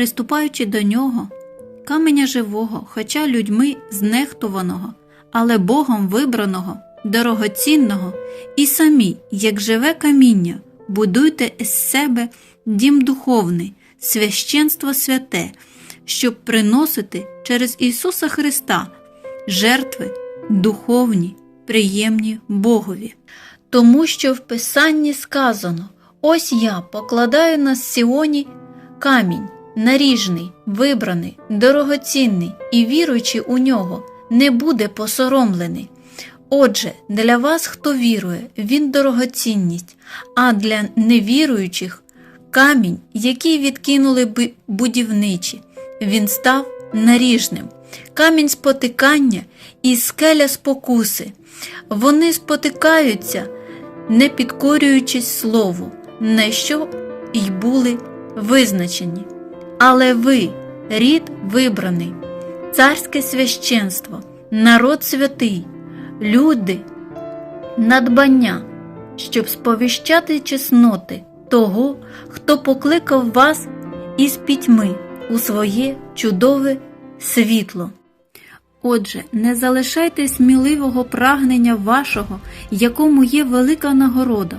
приступаючи до нього, каменя живого, хоча людьми знехтуваного, але Богом вибраного, дорогоцінного, і самі, як живе каміння, будуйте із себе дім духовний, священство святе, щоб приносити через Ісуса Христа жертви духовні, приємні Богові. Тому що в Писанні сказано: ось я покладаю на Сіоні камінь, наріжний, вибраний, дорогоцінний, і віруючи у нього, не буде посоромлений. Отже, для вас, хто вірує, він дорогоцінність, а для невіруючих камінь, який відкинули будівничі, він став наріжним, камінь спотикання і скеля спокуси. Вони спотикаються, не підкорюючись слову, на що й були визначені. Але ви, рід вибраний, царське священство, народ святий, люди, надбання, щоб сповіщати чесноти того, хто покликав вас із пітьми у своє чудове світло. Отже, не залишайте сміливого прагнення вашого, якому є велика нагорода,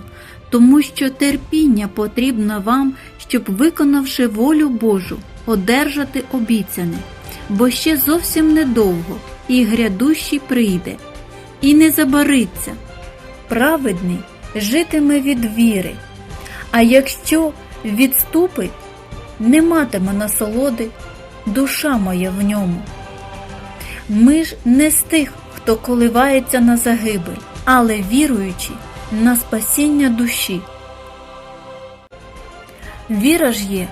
тому що терпіння потрібно вам, щоб, виконавши волю Божу, одержати обіцяне, бо ще зовсім недовго і грядущий прийде, і не забариться. Праведний житиме від віри, а якщо відступить, не матиме насолоди, душа моя в ньому. Ми ж не з тих, хто коливається на загибель, але віруючи на спасіння душі. Віра ж є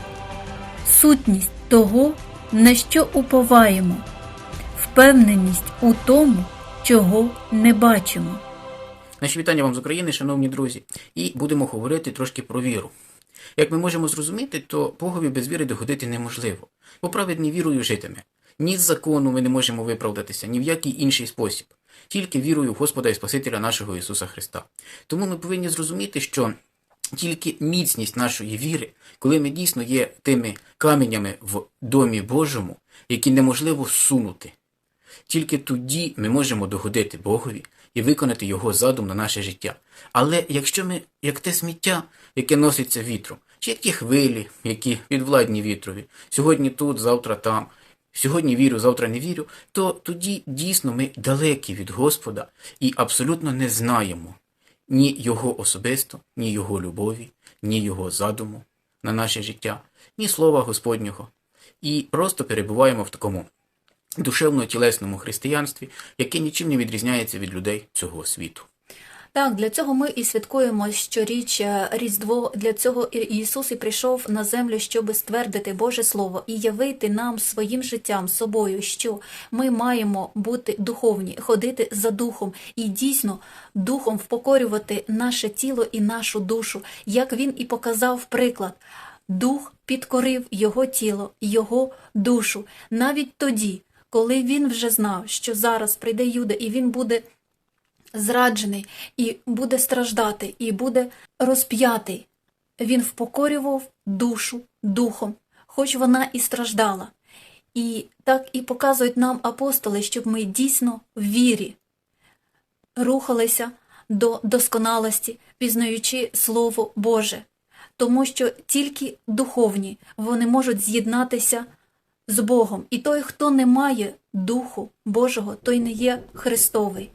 сутність того, на що уповаємо, впевненість у тому, чого не бачимо. Наші вітання вам з України, шановні друзі, і будемо говорити трошки про віру. Як ми можемо зрозуміти, то Богові без віри догодити неможливо, бо праведний вірою житиме. Ні з закону ми не можемо виправдатися, ні в який інший спосіб, тільки вірою в Господа і Спасителя нашого Ісуса Христа. Тому ми повинні зрозуміти, що тільки міцність нашої віри, коли ми дійсно є тими каменями в домі Божому, які неможливо всунути, тільки тоді ми можемо догодити Богові і виконати Його задум на наше життя. Але якщо ми, як те сміття, яке носиться вітром, чи як ті хвилі, які підвладні вітрові, сьогодні тут, завтра там, сьогодні вірю, завтра не вірю, то тоді дійсно ми далекі від Господа і абсолютно не знаємо ні Його особисто, ні Його любові, ні Його задуму на наше життя, ні слова Господнього. І просто перебуваємо в такому душевно-тілесному християнстві, яке нічим не відрізняється від людей цього світу. Так, для цього ми і святкуємо щоріччя Різдво. Для цього Ісус і прийшов на землю, щоб ствердити Боже Слово і явити нам своїм життям, собою, що ми маємо бути духовні, ходити за духом і дійсно духом впокорювати наше тіло і нашу душу, як він і показав приклад. Дух підкорив його тіло, його душу навіть тоді, коли він вже знав, що зараз прийде Юда і він буде зраджений і буде страждати, і буде розп'ятий. Він впокорював душу духом, хоч вона і страждала. І так і показують нам апостоли, щоб ми дійсно в вірі рухалися до досконалості, пізнаючи Слово Боже, тому що тільки духовні вони можуть з'єднатися з Богом. І той, хто не має Духу Божого, той не є Христовий.